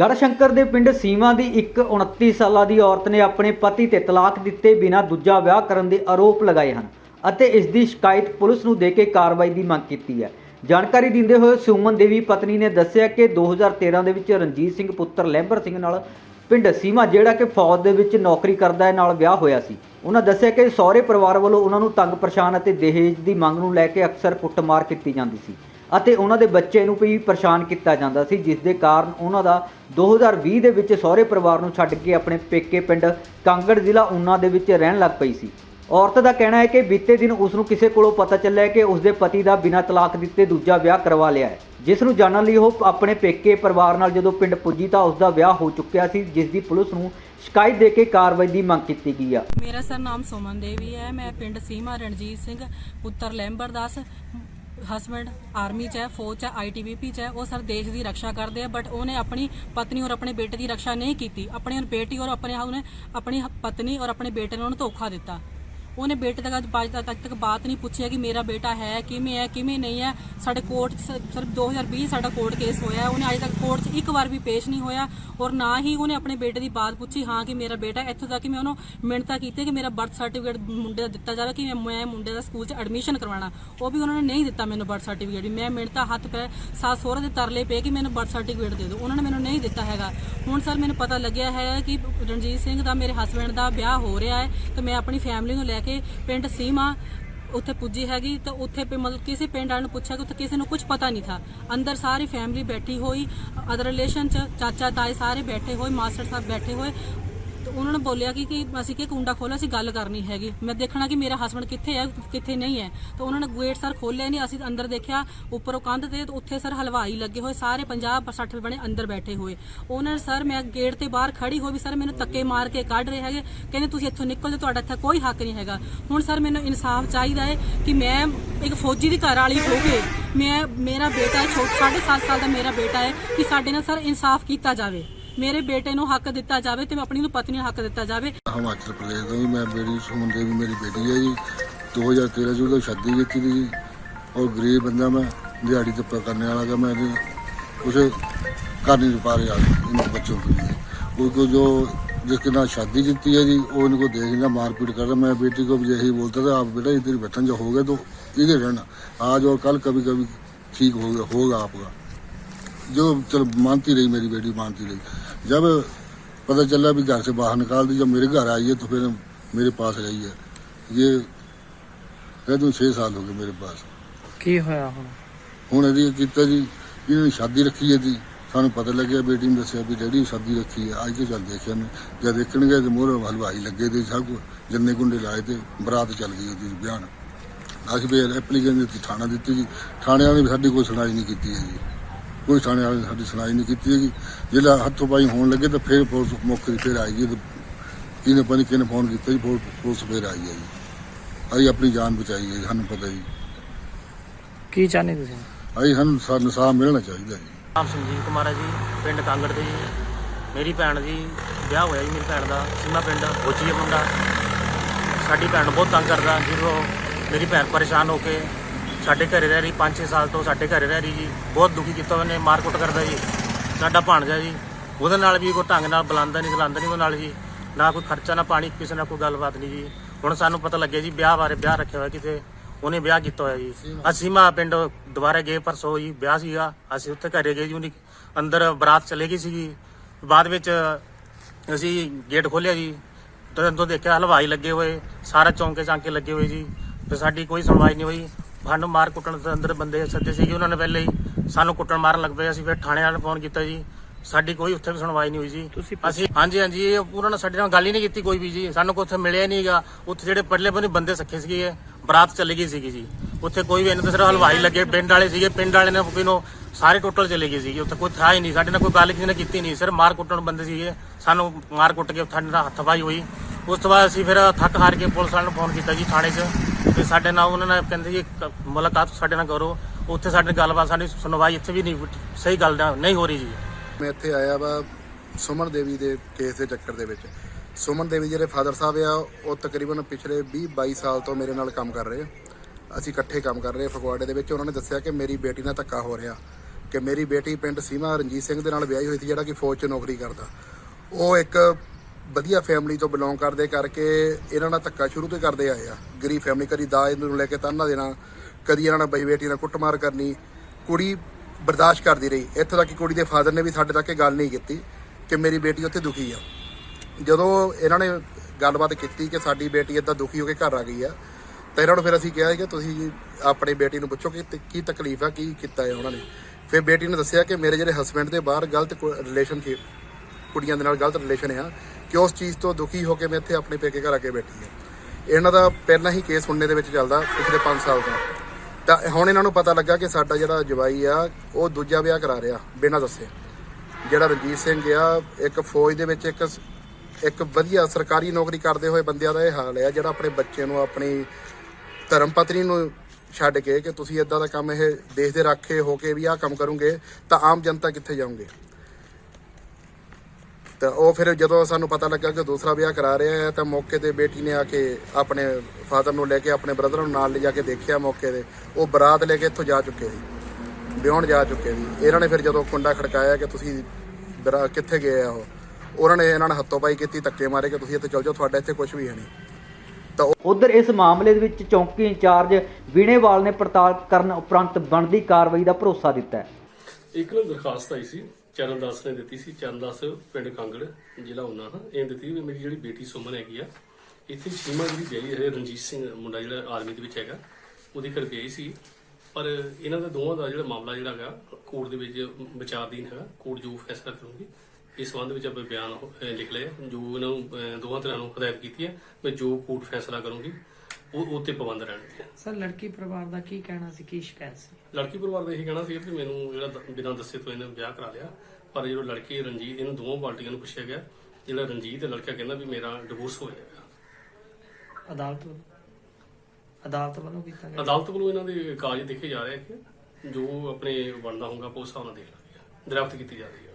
ਗੜਸ਼ੰਕਰ ਦੇ ਪਿੰਡ ਸੀਮਾ ਦੀ ਇੱਕ 29 ਸਾਲਾਂ ਦੀ ਔਰਤ ਨੇ ਆਪਣੇ ਪਤੀ ਤੇ ਤਲਾਕ ਦਿੱਤੇ ਬਿਨਾਂ ਦੂਜਾ ਵਿਆਹ ਕਰਨ ਦੇ ਆਰੋਪ ਲਗਾਏ ਹਨ ਅਤੇ ਇਸ ਦੀ ਸ਼ਿਕਾਇਤ ਪੁਲਿਸ ਨੂੰ ਦੇ ਕੇ ਕਾਰਵਾਈ ਦੀ ਮੰਗ ਕੀਤੀ ਹੈ। ਜਾਣਕਾਰੀ ਦਿੰਦੇ ਹੋਏ ਸੁਮਨ ਦੇਵੀ ਪਤਨੀ ਨੇ ਦੱਸਿਆ ਕਿ 2013 ਦੇ ਵਿੱਚ ਰਣਜੀਤ ਸਿੰਘ ਪੁੱਤਰ ਲੈਂਬਰ ਸਿੰਘ ਨਾਲ ਪਿੰਡ ਸੀਮਾ ਜਿਹੜਾ ਕਿ ਫੌਜ ਦੇ ਵਿੱਚ ਨੌਕਰੀ ਕਰਦਾ ਹੈ, ਨਾਲ ਵਿਆਹ ਹੋਇਆ ਸੀ। ਉਹਨਾਂ ਦੱਸਿਆ ਕਿ ਸਹੁਰੇ ਪਰਿਵਾਰ ਵੱਲੋਂ ਉਹਨਾਂ ਨੂੰ ਤੰਗ ਪਰੇਸ਼ਾਨ ਅਤੇ ਦਹੇਜ ਦੀ ਮੰਗ ਨੂੰ ਲੈ ਕੇ ਅਕਸਰ ਕੁੱਟਮਾਰ ਕੀਤੀ ਜਾਂਦੀ ਸੀ। ਅਤੇ ਉਹਨਾਂ ਦੇ ਬੱਚੇ ਨੂੰ ਵੀ ਪਰੇਸ਼ਾਨ ਕੀਤਾ ਜਾਂਦਾ ਸੀ, ਜਿਸ ਦੇ ਕਾਰਨ ਉਹਨਾਂ ਦਾ 2020 ਦੇ ਵਿੱਚ ਸਹੁਰੇ ਪਰਿਵਾਰ ਨੂੰ ਛੱਡ ਕੇ ਆਪਣੇ ਪੇਕੇ ਪਿੰਡ ਕਾਂਗੜ ਜ਼ਿਲ੍ਹਾ ਊਨਾ ਦੇ ਵਿੱਚ ਰਹਿਣ ਲੱਗ ਪਈ ਸੀ। ਔਰਤ ਦਾ ਕਹਿਣਾ ਹੈ ਕਿ ਬੀਤੇ ਦਿਨ ਉਸ ਨੂੰ ਕਿਸੇ ਕੋਲੋਂ ਪਤਾ ਚੱਲਿਆ ਕਿ ਉਸ ਦੇ ਪਤੀ ਦਾ ਬਿਨਾਂ ਤਲਾਕ ਦਿੱਤੇ ਦੂਜਾ ਵਿਆਹ ਕਰਵਾ ਲਿਆ ਹੈ। ਜਿਸ ਨੂੰ ਜਾਣਨ ਲਈ ਉਹ ਆਪਣੇ ਪੇਕੇ ਪਰਿਵਾਰ ਨਾਲ ਜਦੋਂ ਪਿੰਡ ਪੁੱਜੀ ਤਾਂ ਉਸ ਦਾ ਵਿਆਹ ਹੋ ਚੁੱਕਿਆ ਸੀ, ਜਿਸ ਦੀ ਪੁਲਿਸ ਨੂੰ ਸ਼ਿਕਾਇਤ ਦੇ ਕੇ ਕਾਰਵਾਈ ਦੀ ਮੰਗ ਕੀਤੀ ਗਈ ਆ। ਮੇਰਾ ਸਰ ਨਾਮ ਸੁਮਨ ਦੇਵੀ ਹੈ, ਮੈਂ ਪਿੰਡ ਸੀਮਾ ਰਣਜੀਤ ਸਿੰਘ, ਪੁੱਤਰ ਲੈਂਬਰਦਾਸ ਹਸਬੰਡ ਆਰਮੀ ਚ ਹੈ, ਫੌਜ ਚ ਹੈ ਆਈਟੀਬੀਪੀ ਚ ਹੈ, ਉਹ ਸਰ ਦੇਸ਼ ਦੀ ਰੱਖਿਆ ਕਰਦੇ ਆ ਬਟ ਉਹਨੇ ਆਪਣੀ ਪਤਨੀ ਔਰ ਆਪਣੇ ਬੇਟੇ ਦੀ ਰੱਖਿਆ ਨਹੀਂ ਕੀਤੀ। ਆਪਣੀ ਬੇਟੀ ਔਰ ਆਪਣੇ ਉਹਨੇ ਆਪਣੀ ਪਤਨੀ ਔਰ ਆਪਣੇ ਬੇਟੇ ਨੂੰ ਉਹਨੂੰ ਧੋਖਾ ਦਿੱਤਾ। ਉਹਨੇ ਬੇਟੇ ਤੱਕ ਅੱਜ ਬਾਜ ਤੱਕ ਤੱਕ ਬਾਤ ਨਹੀਂ ਪੁੱਛਿਆ ਕਿ ਮੇਰਾ ਬੇਟਾ ਹੈ, ਕਿਵੇਂ ਹੈ, ਕਿਵੇਂ ਨਹੀਂ ਹੈ। ਸਾਡੇ ਕੋਰਟ 'ਚ ਸ- ਸਰ 2020 ਸਾਡਾ ਕੋਰਟ ਕੇਸ ਹੋਇਆ ਉਹਨੇ ਅੱਜ ਤੱਕ ਕੋਰਟ 'ਚ ਇੱਕ ਵਾਰ ਵੀ ਪੇਸ਼ ਨਹੀਂ ਹੋਇਆ ਔਰ ਨਾ ਹੀ ਉਹਨੇ ਆਪਣੇ ਬੇਟੇ ਦੀ ਬਾਤ ਪੁੱਛੀ, ਹਾਂ ਕਿ ਮੇਰਾ ਬੇਟਾ ਇੱਥੋਂ ਤੱਕ ਕਿ ਮੈਂ ਉਹਨੂੰ ਮਿਹਨਤਾਂ ਕੀਤੀ ਕਿ ਮੇਰਾ ਬਰਥ ਸਰਟੀਫਿਕੇਟ ਮੁੰਡੇ ਦਾ ਦਿੱਤਾ ਜਾਵੇ ਕਿ ਮੈਂ- ਮੁੰਡੇ ਦਾ ਸਕੂਲ 'ਚ ਐਡਮਿਸ਼ਨ ਕਰਵਾਉਣਾ। ਉਹ ਵੀ ਉਹਨਾਂ ਨੇ ਨਹੀਂ ਦਿੱਤਾ ਮੈਨੂੰ ਬਰਥ ਸਰਟੀਫਿਕੇਟ ਵੀ। ਮੈਂ ਮਿਹਨਤਾਂ ਹੱਥ ਪੈ, ਸਾਸ ਸਹੁਰੇ ਦੇ ਤਰਲੇ ਪਏ ਕਿ ਮੈਨੂੰ ਬਰਥ ਸਰਟੀਫਿਕੇਟ ਦੇ ਦਿਓ। ਉਹਨਾਂ ਨੇ ਮੈਨੂੰ ਨਹੀਂ ਦਿੱਤਾ ਹੈਗਾ। ਹੁਣ ਸਰ ਮੈਨੂੰ ਪਤਾ ਲੱਗਿਆ ਹੈ ਕਿ ਰਣਜੀਤ ਸਿੰਘ ਦਾ, ਮੇਰੇ ਹਸਬੰਡ ਦਾ ਵਿਆਹ ਹੋ ਰਿਹਾ ਹੈ ਤੇ ਮੈਂ ਆਪਣੀ ਫੈਮਿਲੀ ਨੂੰ ਲੈ ਕੇ ਪਿੰਡ ਸੀਮਾ ਉੱਥੇ ਪੁੱਜੀ ਹੈਗੀ ਤਾਂ ਉੱਥੇ ਪੇ ਮਤਲਬ ਕਿਸੇ ਪਿੰਡ ਵਾਲੇ ਨੂੰ ਪੁੱਛਿਆ ਕਿ ਉੱਥੇ ਕਿਸੇ ਨੂੰ ਕੁਝ ਪਤਾ ਨਹੀਂ ਥਾ। ਅੰਦਰ ਸਾਰੀ ਫੈਮਿਲੀ ਬੈਠੀ ਹੋਈ ਅਦਰ ਰਿਲੇਸ਼ਨ ਚ ਚਾਚਾ ਤਾਏ ਸਾਰੇ ਬੈਠੇ ਹੋਏ, ਮਾਸਟਰ ਸਾਹਿਬ ਬੈਠੇ ਹੋਏ ਉਹਨਾਂ ਨੇ ਬੋਲਿਆ ਕਿ ਕਿ ਅਸੀਂ ਕਿ ਕੁੰਡਾ ਖੋਲਿਆ ਸੀ ਗੱਲ ਕਰਨੀ ਹੈਗੀ। ਮੈਂ ਦੇਖਣਾ ਕਿ ਮੇਰਾ ਹਸਬੰਡ ਕਿੱਥੇ ਹੈ, ਕਿੱਥੇ ਨਹੀਂ ਹੈ। ਤਾਂ ਉਹਨਾਂ ਨੇ ਗੇਟ ਸਰ ਖੋਲਿਆ ਨਹੀਂ ਅਸੀਂ ਅੰਦਰ ਦੇਖਿਆ, ਉੱਪਰੋਂ ਕੰਧ ਤੇ ਉੱਥੇ ਸਰ ਹਲਵਾਈ ਲੱਗੇ ਹੋਏ, ਸਾਰੇ 50 60 ਬਣੇ ਅੰਦਰ ਬੈਠੇ ਹੋਏ। ਉਹਨਾਂ ਨੇ ਸਰ ਮੈਂ ਗੇਟ ਤੇ ਬਾਹਰ ਖੜੀ ਹੋ ਵੀ ਸਰ ਮੈਨੂੰ ਧੱਕੇ ਮਾਰ ਕੇ ਕੱਢ ਰਹੇ ਹੈਗੇ। ਕਹਿੰਦੇ ਤੁਸੀਂ ਇੱਥੋਂ ਨਿਕਲ ਜਾਓ ਤੁਹਾਡਾ ਇੱਥੇ ਕੋਈ ਹੱਕ ਨਹੀਂ ਹੈਗਾ। ਹੁਣ ਸਰ ਮੈਨੂੰ ਇਨਸਾਫ ਚਾਹੀਦਾ ਹੈ ਕਿ ਮੈਂ ਇੱਕ ਫੌਜੀ ਦੀ ਘਰ ਵਾਲੀ ਹੋ ਕੇ ਮੈਂ, ਮੇਰਾ ਬੇਟਾ ਹੈ, ਛੋਟਾ 7.5 ਸਾਲ ਦਾ ਮੇਰਾ ਬੇਟਾ ਹੈ, ਕਿ ਸਾਡੇ ਨਾਲ ਸਰ ਇਨਸਾਫ ਕੀਤਾ ਜਾਵੇ। ਮੇਰੇ ਬੇਟੇ ਨੂੰ ਹੱਕ ਦਿੱਤਾ ਜਾਵੇ ਤੇ ਆਪਣੀ ਨੂੰ ਪਤਨੀ ਨੂੰ ਹੱਕ ਦਿੱਤਾ ਜਾਵੇ ਹਿਮਾਚਲ ਪ੍ਰਦੇਸ਼ ਤੋਂ ਜੀ ਮੈਂ ਬੇੜੀ ਸੁਮਨ ਦੇਵੀ ਮੇਰੀ ਬੇਟੀ ਹੈ ਜੀ 2013 ਚ ਉਹਦੀ ਸ਼ਾਦੀ ਕੀਤੀ ਸੀ ਜੀ ਔਰ ਗਰੀਬ ਬੰਦਾ ਮੈਂ ਦਿਹਾੜੀ ਤੇ ਕਰਨੇ ਵਾਲਾ ਗਾ ਮੈਂ ਕੁਝ ਕਰ ਨਹੀਂ ਪਾ ਰਿਹਾ ਇਹਨਾਂ ਬੱਚੋं के लिए उनको जो जिसके नाम शादी की है जी वो इनको देखना मारपीट कर रहा मैं बेटी को भी यही बोलता था आप बेटा इधर बैठन जो हो गए तो इधर रहना आज और कल कभी कभी ठीक होगा होगा आपका जो चल मानती रही मेरी बेटी मानती रही जब पता चला भी घर से बाहर निकाल दी जब मेरे घर आई है तो फिर मेरे पास रही है ये है तो छः साल हो गए मेरे पास ਕੀ ਹੋਇਆ ਹੁਣ ਹੁਣ ਇਹਦੀ ਕੀਤਾ ਜੀ ਇਹਨਾਂ ਨੇ ਸ਼ਾਦੀ ਰੱਖੀ ਹੈ ਜੀ ਸਾਨੂੰ ਪਤਾ ਲੱਗਿਆ ਬੇਟੀ ਨੇ ਦੱਸਿਆ ਵੀ ਡੈਡੀ ਸ਼ਾਦੀ ਰੱਖੀ ਹੈ ਅੱਜ ਤੋਂ ਚੱਲ ਦੇਖਿਆ ਨੇ ਜਦ ਦੇਖਣ ਗਏ ਤੇ ਮੋਹਰ ਹਲਵਾਈ ਲੱਗੇ ਤੇ ਸਭ ਕੁਛ ਜੰਨੇ ਗੁੰਡੇ ਲਾਏ ਤੇ ਬਰਾਤ ਚੱਲ ਗਈ ਉਹਦੀ ਬਿਆਨ ਅਸੀਂ ਵੀ ਐਪਲੀਕੇਸ਼ਨ ਦਿੱਤੀ ਥਾਣਾ ਦਿੱਤੀ ਜੀ ਥਾਣੇ ਵਾਲੇ ਵੀ ਸਾਡੀ ਕੋਈ ਸੁਣਾਈ ਨਹੀਂ ਕੀਤੀ ਹੈ ਜੀ ਕੋਈ ਥਾਣੇ ਵਾਲੇ ਨੇ ਸਾਡੀ ਸੁਣਾਈ ਨਹੀਂ ਕੀਤੀ ਹੈਗੀ। ਜਿਹੜਾ ਹੱਥੋਂ ਪਾਈ ਹੋਣ ਲੱਗੇ ਤਾਂ ਫਿਰ ਪੁਲਿਸ ਮੌਕੇ ਤੇ ਫਿਰ ਆਈ ਜੀ ਤੇ ਕਿਹਨੇ ਪਤਾ ਨਹੀਂ ਕਿਹਨੇ ਫੋਨ ਕੀਤਾ ਜੀ ਪੁਲਿਸ ਫਿਰ ਆਈ ਹੈ ਜੀ। ਅਸੀਂ ਆਪਣੀ ਜਾਨ ਬਚਾਈ ਹੈ ਜੀ, ਸਾਨੂੰ ਪਤਾ ਜੀ। ਕੀ ਚਾਹੁੰਦੇ ਤੁਸੀਂ? ਅਸੀਂ ਸਾਨੂੰ ਸਾ- ਇਨਸਾਫ ਮਿਲਣਾ ਚਾਹੀਦਾ ਜੀ। ਨਾਮ ਸੰਜੀਵ ਕੁਮਾਰ ਹੈ ਜੀ ਪਿੰਡ ਕਾਂਗੜ ਦੇ ਜੀ। ਮੇਰੀ ਭੈਣ ਜੀ ਵਿਆਹ ਹੋਇਆ ਜੀ ਮੇਰੀ ਭੈਣ ਦਾ ਸੀਮਾ ਪਿੰਡ ਹੋਚੀ ਹੈ ਮੁੰਡਾ। ਸਾਡੀ ਭੈਣ ਨੂੰ ਬਹੁਤ ਤੰਗ ਕਰਦਾ ਜਦੋਂ ਮੇਰੀ ਭੈਣ ਪਰੇਸ਼ਾਨ ਹੋ ਕੇ ਸਾਡੇ ਘਰੇ ਰਹਿ ਰਹੀ 5-6 ਸਾਲ ਤੋਂ ਸਾਡੇ ਘਰੇ ਰਹਿ ਰਹੀ ਜੀ। ਬਹੁਤ ਦੁਖੀ ਕੀਤਾ ਉਹਨੇ ਮਾਰਕੁੱਟ ਕਰਦਾ ਜੀ। ਸਾਡਾ ਭਾਣਜਾ ਜੀ। ਉਹਦੇ ਨਾਲ ਵੀ ਕੋਈ ਢੰਗ ਨਾਲ ਬੁਲਾਉਂਦਾ ਨਹੀਂ ਬੁਲਾਉਂਦਾ ਨਹੀਂ ਉਹਦੇ ਨਾਲ ਜੀ। ਨਾ ਕੋਈ ਖਰਚਾ ਨਾ ਪਾਣੀ ਕਿਸੇ ਨਾਲ ਕੋਈ ਗੱਲਬਾਤ ਨਹੀਂ ਜੀ। ਹੁਣ ਸਾਨੂੰ ਪਤਾ ਲੱਗਿਆ ਜੀ ਵਿਆਹ ਬਾਰੇ ਵਿਆਹ ਰੱਖਿਆ ਹੋਇਆ ਕਿਤੇ। ਉਹਨੇ ਵਿਆਹ ਕੀਤਾ ਹੋਇਆ ਜੀ। ਅਸੀਂ ਮਾ ਪਿੰਡ ਦੁਬਾਰਾ ਗਏ ਪਰਸੋਂ ਜੀ ਵਿਆਹ ਸੀਗਾ। ਅਸੀਂ ਉੱਥੇ ਘਰੇ ਗਏ ਜੀ ਉਹਨੇ ਅੰਦਰ ਬਰਾਤ ਚਲੇ ਗਈ ਸੀਗੀ। ਬਾਅਦ ਵਿੱਚ ਅਸੀਂ ਗੇਟ ਖੋਲਿਆ ਜੀ। ਤੁਰੰਤ ਤੋਂ ਦੇਖਿਆ ਹਲਵਾਈ ਲੱਗੇ ਹੋਏ ਸਾਰਾ ਚੌਂਕੇ ਚਾਂਕੇ ਲੱਗੇ ਹੋਏ ਜੀ। ਤੇ ਸਾਡੀ ਕੋਈ ਸੁਣਵਾਈ ਨਹੀਂ ਹੋਈ। ਸਾਨੂੰ ਮਾਰ ਕੁੱਟਣ ਦੇ ਅੰਦਰ ਬੰਦੇ ਸੱਦੇ ਸੀਗੇ ਉਹਨਾਂ ਨੇ ਪਹਿਲੇ ਹੀ ਸਾਨੂੰ ਕੁੱਟਣ ਮਾਰਨ ਲੱਗ ਪਏ ਅਸੀਂ ਫਿਰ ਥਾਣੇ ਵਾਲਿਆਂ ਨੂੰ ਫੋਨ ਕੀਤਾ ਜੀ। ਸਾਡੀ ਕੋਈ ਉੱਥੇ ਵੀ ਸੁਣਵਾਈ ਨਹੀਂ ਹੋਈ ਜੀ। ਅਸੀਂ ਹਾਂਜੀ ਹਾਂਜੀ ਇਹ ਉਹਨਾਂ ਨੇ ਸਾਡੇ ਨਾਲ ਗੱਲ ਹੀ ਨਹੀਂ ਕੀਤੀ ਕੋਈ ਵੀ ਜੀ। ਸਾਨੂੰ ਕੋਈ ਉੱਥੇ ਮਿਲਿਆ ਨਹੀਂਗਾ ਉੱਥੇ ਜਿਹੜੇ ਪਰਲੇ ਬੰਨੇ ਬੰਦੇ ਸੱਖੇ ਸੀਗੇ ਬਰਾਤ ਚਲੀ ਗਈ ਸੀਗੀ ਜੀ। ਉੱਥੇ ਕੋਈ ਵੀ ਇਹਨਾਂ ਦੇ ਸਿਰ ਹਲਵਾਈ ਲੱਗੇ ਪਿੰਡ ਵਾਲੇ ਸੀਗੇ ਪਿੰਡ ਵਾਲੇ ਨੇ ਕੋਈ ਨੂੰ ਸਾਰੇ ਟੋਟਲ ਚਲੇ ਗਏ ਸੀਗੇ। ਉੱਥੇ ਕੋਈ ਥਾ ਹੀ ਨਹੀਂ ਸਾਡੇ ਨਾਲ ਕੋਈ ਗੱਲ ਕਿਸੇ ਨੇ ਕੀਤੀ ਨਹੀਂ। ਸਿਰ ਮਾਰ ਕੁੱਟਣ ਬੰਦੇ ਸੀਗੇ। ਸਾਨੂੰ ਮਾਰ ਕੁੱਟ ਕੇ ਸਾਡੇ ਨਾਲ ਹੱਥਪਾਈ ਹੋਈ। ਉਸ ਤੋਂ ਬਾਅਦ ਅਸੀਂ ਫਿਰ ਥੱਕ ਹਾਰ ਕੇ ਪੁਲਿਸ ਵਾਲਿਆਂ ਨੂੰ ਫੋਨ ਕੀਤਾ ਜੀ ਥਾਣੇ 'ਚ। ਤੇ ਸਾਡੇ ਨਾਲ ਉਹਨਾਂ ਨੇ ਕਹਿੰਦੇ ਜੀ ਕ- ਮੁਲਾਕਾਤ ਸਾਡੇ ਨਾਲ ਕਰੋ। ਉੱਥੇ ਸਾਡੇ ਨਾਲ ਗੱਲਬਾਤ, ਸਾਡੀ ਸੁਣਵਾਈ ਇੱਥੇ ਵੀ ਨਹੀਂ ਸਹੀ ਗੱਲ ਦਾ ਨਹੀਂ ਹੋ ਰਹੀ ਜੀ। ਮੈਂ ਇੱਥੇ ਆਇਆ ਵਾ ਸੁਮਨ ਦੇਵੀ ਦੇ ਕੇਸ ਦੇ ਚੱਕਰ ਦੇ ਵਿੱਚ। ਸੁਮਨ ਦੇਵੀ ਜਿਹੜੇ ਫਾਦਰ ਸਾਹਿਬ ਆ, ਉਹ ਤਕਰੀਬਨ ਪਿਛਲੇ 20 22 ਸਾਲ ਤੋਂ ਮੇਰੇ ਨਾਲ ਕੰਮ ਕਰ ਰਹੇ ਆ। ਅਸੀਂ ਇਕੱਠੇ ਕੰਮ ਕਰ ਰਹੇ ਆ ਫਗਵਾੜੇ ਦੇ ਵਿੱਚ। ਉਹਨਾਂ ਨੇ ਦੱਸਿਆ ਕਿ ਮੇਰੀ ਬੇਟੀ ਨਾਲ ਧੱਕਾ ਹੋ ਰਿਹਾ। ਕਿ ਮੇਰੀ ਬੇਟੀ ਪਿੰਡ ਸੀਮਾ ਰਣਜੀਤ ਸਿੰਘ ਦੇ ਨਾਲ ਵਿਆਹੀ ਹੋਈ ਸੀ, ਜਿਹੜਾ ਕਿ ਫੌਜ 'ਚ ਨੌਕਰੀ ਕਰਦਾ। ਉਹ ਇੱਕ ਵਧੀਆ ਫੈਮਿਲੀ ਤੋਂ ਬਿਲੋਂਗ ਕਰਦੇ ਕਰਕੇ ਇਹਨਾਂ ਨਾਲ ਧੱਕਾ ਸ਼ੁਰੂ ਤੋਂ ਕਰਦੇ ਆਏ ਆ। ਗਰੀਬ ਫੈਮਿਲੀ ਕਦੀ ਦਾਜ ਨੂੰ ਲੈ ਕੇ ਤਾਨਾ ਦੇਣਾ, ਕਦੀ ਇਹਨਾਂ ਨਾਲ ਬਈ ਬੇਟੀ ਨਾਲ ਕੁੱਟਮਾਰ ਕਰਨੀ, ਕੁੜੀ ਬਰਦਾਸ਼ਤ ਕਰਦੀ ਰਹੀ। ਇੱਥੇ ਤੱਕ ਕਿ ਕੁੜੀ ਦੇ ਫਾਦਰ ਨੇ ਵੀ ਸਾਡੇ ਤੱਕ ਇਹ ਗੱਲ ਨਹੀਂ ਕੀਤੀ ਕਿ ਮੇਰੀ ਬੇਟੀ ਉੱਥੇ ਦੁਖੀ ਆ। ਜਦੋਂ ਇਹਨਾਂ ਨੇ ਗੱਲਬਾਤ ਕੀਤੀ ਕਿ ਸਾਡੀ ਬੇਟੀ ਏਦਾਂ ਦੁਖੀ ਹੋ ਕੇ ਘਰ ਆ ਗਈ ਆ, ਤਾਂ ਇਹਨਾਂ ਨੂੰ ਫਿਰ ਅਸੀਂ ਕਿਹਾ ਕਿ ਤੁਸੀਂ ਜੀ ਆਪਣੀ ਬੇਟੀ ਨੂੰ ਪੁੱਛੋ ਕਿ ਕੀ ਤਕਲੀਫ ਆ, ਕੀ ਕੀਤਾ ਹੈ ਉਹਨਾਂ ਨੇ। ਫਿਰ ਬੇਟੀ ਨੇ ਦੱਸਿਆ ਕਿ ਮੇਰੇ ਜਿਹੜੇ ਹਸਬੰਡ ਦੇ ਬਾਹਰ ਗਲਤ ਰਿਲੇਸ਼ਨ ਸੀ ਕੁੜੀਆਂ ਦੇ ਨਾਲ ਗਲਤ ਰਿਲੇਸ਼ਨ ਆ ਕਿ ਉਸ ਚੀਜ਼ ਤੋਂ ਦੁਖੀ ਹੋ ਕੇ ਮੈਂ ਇੱਥੇ ਆਪਣੇ ਪੇਕੇ ਘਰ ਆ ਕੇ ਬੈਠੀ ਆ ਇਹਨਾਂ ਦਾ ਪਹਿਲਾਂ ਹੀ ਕੇਸ ਸੁਣਨੇ ਦੇ ਵਿੱਚ ਚੱਲਦਾ ਪਿਛਲੇ 5 ਸਾਲ ਤੋਂ। ਤਾਂ ਹੁਣ ਇਹਨਾਂ ਨੂੰ ਪਤਾ ਲੱਗਾ ਕਿ ਸਾਡਾ ਜਿਹੜਾ ਜਵਾਈ ਆ, ਉਹ ਦੂਜਾ ਵਿਆਹ ਕਰਾ ਰਿਹਾ, ਬਿਨਾਂ ਦੱਸੇ। ਜਿਹੜਾ ਰਣਜੀਤ ਸਿੰਘ ਆ, ਇੱਕ ਫੌਜ ਦੇ ਵਿੱਚ ਇੱਕ ਇੱਕ ਵਧੀਆ ਸਰਕਾਰੀ ਨੌਕਰੀ ਕਰਦੇ ਹੋਏ ਬੰਦਿਆਂ ਦਾ ਇਹ ਹਾਲ ਹੈ ਜਿਹੜਾ ਆਪਣੇ ਬੱਚੇ ਨੂੰ ਆਪਣੀ ਧਰਮ ਪਤਨੀ ਨੂੰ ਛੱਡ ਕੇ ਕਿ ਤੁਸੀਂ ਇਦਾਂ ਦਾ ਕੰਮ ਇਹ ਦੇਸ਼ ਦੇ ਰਾਖੇ ਹੋ ਕੇ ਵੀ ਆਹ ਕੰਮ ਕਰੋਗੇ, ਤਾਂ ਆਮ ਜਨਤਾ ਕਿੱਥੇ ਜਾਓਗੇ ਤਾਂ ਉਹ ਫਿਰ ਜਦੋਂ ਸਾਨੂੰ ਪਤਾ ਲੱਗਾ ਕਿ ਦੂਸਰਾ ਵਿਆਹ ਕਰਾ ਰਿਹਾ ਹੈ ਤਾਂ ਮੌਕੇ ਤੇ ਬੇਟੀ ਨੇ ਆ ਕੇ ਆਪਣੇ ਫਾਦਰ ਨੂੰ ਲੈ ਕੇ ਆਪਣੇ ਬ੍ਰਦਰ ਨੂੰ ਨਾਲ ਲਿਜਾ ਕੇ ਦੇਖਿਆ ਮੌਕੇ ਤੇ। ਉਹ ਬਰਾਤ ਲੈ ਕੇ ਇੱਥੋਂ ਜਾ ਚੁੱਕੇ ਸੀ। ਵਿਆਹਣ ਜਾ ਚੁੱਕੇ ਸੀ। ਇਹਨਾਂ ਨੇ ਫਿਰ ਜਦੋਂ ਕੁੰਡਾ ਖੜਕਾਇਆ ਕਿ ਤੁਸੀਂ ਬਰਾ- ਕਿੱਥੇ ਗਏ ਆ ਉਹ? ਉਹਨਾਂ ਨੇ ਇਹਨਾਂ ਨੇ ਹੱਥੋਂ ਪਾਈ ਕੀਤੀ ਧੱਕੇ ਮਾਰੇ ਕਿ ਤੁਸੀਂ ਇੱਥੇ ਚਲ ਜਾਓ ਤੁਹਾਡਾ ਇੱਥੇ ਕੁਝ ਵੀ ਹੈ ਨਹੀਂ। ਉਧਰ ਇਸ ਮਾਮਲੇ ਦੇ ਵਿੱਚ ਚੌਂਕੀ ਇੰਚਾਰਜ ਵਿਨੇਵਾਲ ਨੇ ਪੜਤਾਲ ਕਰਨ ਉਪਰੰਤ ਬਣਦੀ ਕਾਰਵਾਈ ਦਾ ਭਰੋਸਾ ਦਿੱਤਾ ਹੈ। ਇੱਕ ਨਾ ਦਰਖਾਸਤ ਆਈ ਸੀ ਚਰਨ ਦਾਸ ਨੇ ਦਿੱਤੀ ਸੀ ਚਰਨ ਦਾਸ ਪਿੰਡ ਕਾਂਗੜ ਜ਼ਿਲ੍ਹਾ ਉਨਾ ਹਾਂ। ਇਹ ਦਿੱਤੀ ਵੀ ਮੇਰੀ ਜਿਹੜੀ ਬੇਟੀ ਸੁਮਨ ਹੈਗੀ ਆ ਇੱਥੇ ਸੀਮਾ ਜਿਹੜੀ ਵਿਆਹੀ ਹੈ ਰਣਜੀਤ ਸਿੰਘ ਮੁੰਡਾ ਜਿਹੜਾ ਆਰਮੀ ਦੇ ਵਿੱਚ ਹੈਗਾ ਉਹਦੇ ਘਰ ਗਈ ਸੀ। ਪਰ ਇਹਨਾਂ ਦਾ ਦੋਵਾਂ ਦਾ ਜਿਹੜਾ ਮਾਮਲਾ ਜਿਹੜਾ ਹੈਗਾ ਕੋਰਟ ਦੇ ਵਿੱਚ ਵਿਚਾਰਧੀਨ ਹੈਗਾ ਕੋਰਟ ਜੋ ਫੈਸਲਾ ਕਰੂਗੀ ਇਸ ਸੰਬੰਧ ਵਿੱਚ ਆਪਾਂ ਬਿਆਨ ਉਹ, ਲਿਖ ਲਿਆ। ਜੋ ਇਹਨਾਂ ਨੂੰ ਦੋਵਾਂ ਤਰ੍ਹਾਂ ਨੂੰ ਹਦਾਇਤ ਕੀਤੀ ਹੈ ਮੈਂ ਜੋ ਕੋਰਟ ਫੈਸਲਾ ਕਰੂੰਗੀ ਉਹ ਉਹ ਤੇ ਪਾਬੰਦ ਰਹਿਣਗੇ ਸਰ ਲੜਕੀ ਪਰਿਵਾਰ ਦਾ ਕੀ ਕਹਿਣਾ ਸੀ ਕੀ ਸ਼ਿਕਾਇਤ ਸੀ? ਲੜਕੀ ਪਰਿਵਾਰ ਦਾ ਇਹ ਕਹਿਣਾ ਸੀ ਕਿ ਮੈਨੂੰ ਜਿਹੜਾ ਦ- ਬਿਨਾਂ ਦੱਸੇ ਤੋਂ ਇਹਨੇ ਵਿਆਹ ਕਰਾ ਲਿਆ। ਪਰ ਜਦੋਂ ਲੜਕੀ ਰਣਜੀਤ ਇਹਨੂੰ ਦੋਵਾਂ ਪਾਰਟੀਆਂ ਨੂੰ ਪੁੱਛਿਆ ਗਿਆ। ਜਿਹੜਾ ਰਣਜੀਤ ਤੇ ਲੜਕਾ ਕਹਿੰਦਾ ਵੀ ਮੇਰਾ ਡਿਵੋਰਸ ਹੋ ਜਾਏਗਾ ਅਦਾਲਤ ਵੱਲੋਂ? ਅਦਾਲਤ ਵੱਲੋਂ ਕੀਤਾ ਗਿਆ? ਅਦਾਲਤ ਵੱਲੋਂ ਇਹਨਾਂ ਦੇ ਕਾਗਜ਼ ਦੇਖੇ ਜਾ ਰਹੇ ਕਿ ਜੋ ਆਪਣੇ ਬਣਦਾ ਹੋਊਗਾ ਉਸ ਹਿਸਾਬ ਨਾਲ ਦੇਖ ਲਾਂਗੇ। ਦਰਖਤ ਕੀਤੀ ਜਾ ਰਹੀ ਹੈ।